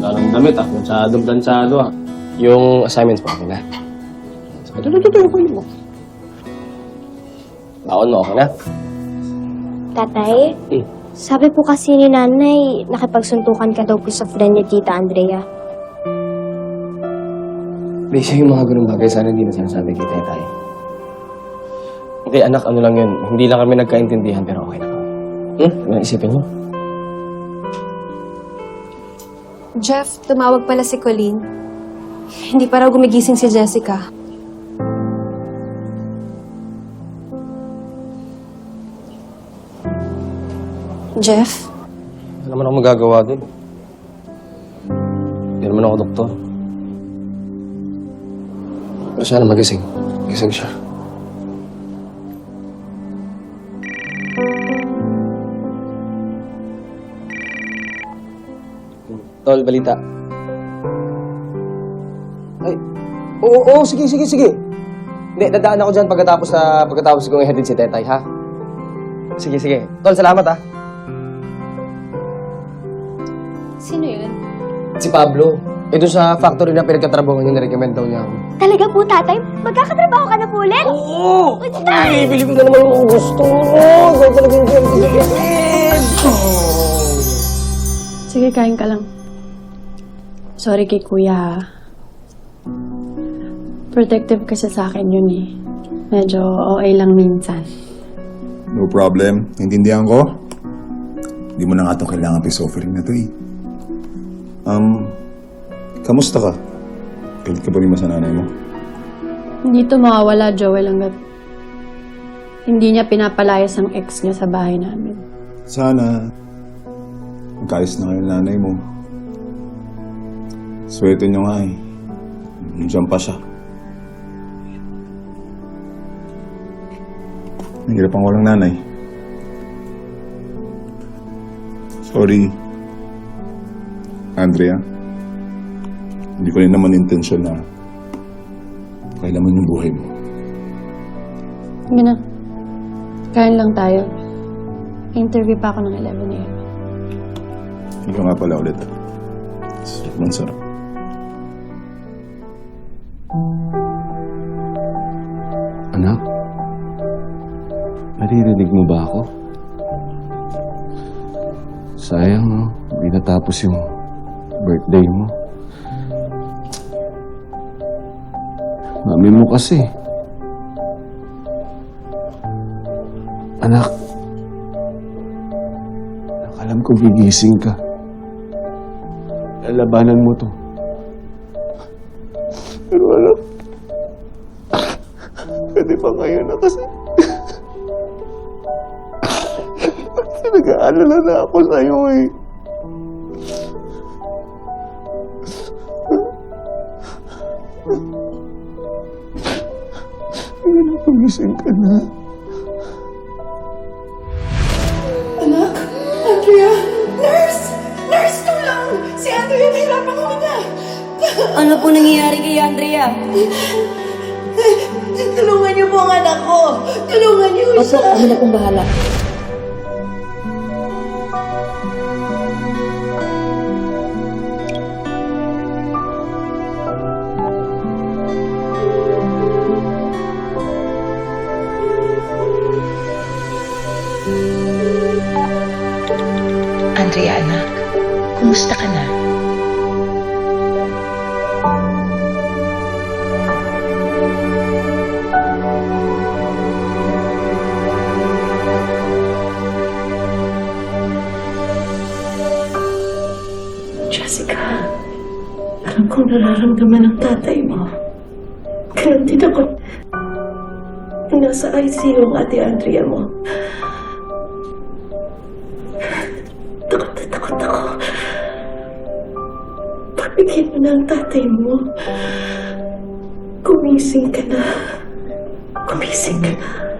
Larang damit ah. Planchadong planchado ah. Yung assignments mo, okay na. Ito, ito, ito, ito, mo. Baon mo, okay na? Tatay, Hmm. sabi po kasi ni nanay, nakipagsuntukan ka daw po sa friend ni Tita Andrea. Lisa, yung mga ganung bagay, sana hindi na sinasabi kay tayo. Okay, anak, ano lang yun. Hindi lang kami nagkaintindihan, pero okay na kami. Hmm? Ano isipin niyo? Jeff, tumawag pala si Colleen. Hindi pa raw gumigising si Jessica. Jeff? Wala naman ako magagawa dun. Hindi naman ako doktor. Pero sana magising. Magising siya. Tol, balita. Ay, oo, oo, sige, sige, sige. Hindi, dadaan ako dyan pagkatapos na pagkatapos kong ihatid si Tetay, ha? Sige, sige. Tol, salamat, ha? Sino yun? Si Pablo. Ito sa factory na pinagkatrabaho niya, nirecommend daw niya ako. Talaga po, tatay? Magkakatrabaho ka na po ulit? Oo! Tay! Bibili ko na naman yung gusto talagang kaya Sige, kain ka lang. Sorry kay kuya ha. Protective kasi sa akin yun eh. Medyo okay lang minsan. No problem. Naintindihan ko. Hindi mo na nga itong kailangan peace offering na to eh. Um, kamusta ka? Galit ka ba rin ba sa nanay mo? Hindi to mawawala, Joel, hanggat hindi niya pinapalayas ang ex niya sa bahay namin. Sana. Magkayos na kayo nanay mo. Swerte nyo nga eh. Nandiyan pa siya. Nahirap ang walang nanay. Sorry. Andrea. Hindi ko rin naman intensyon na kailaman yung buhay mo. Sige na. Kain lang tayo. Interview pa ako ng 11 a.m. Ikaw nga pala ulit. Sobrang sarap. Naririnig mo ba ako? Sayang, no? Hindi natapos yung birthday mo. Mami mo kasi. Anak, alam ko gigising ka. Lalabanan mo to. Pero anak, pwede pa ngayon na kasi. Nag-aalala na ako sa'yo eh. Ayun na, pagising ka na. Anak, Andrea, nurse! Nurse, tulong! Si Andrea nahirapan huminga. Ano po nangyayari kay Andrea? Tulungan niyo po ang anak ko. Tulungan niyo Opo, siya. kami na pong bahala. Andrea, anak. Kumusta ka na? Jessica, alam kong nararamdaman ng tatay mo. Kaya din ako. Nasa ICU ang ate Andrea mo. Takot na takot ako. Pabigyan mo na ang tatay mo. Kumising ka na. Kumising ka na.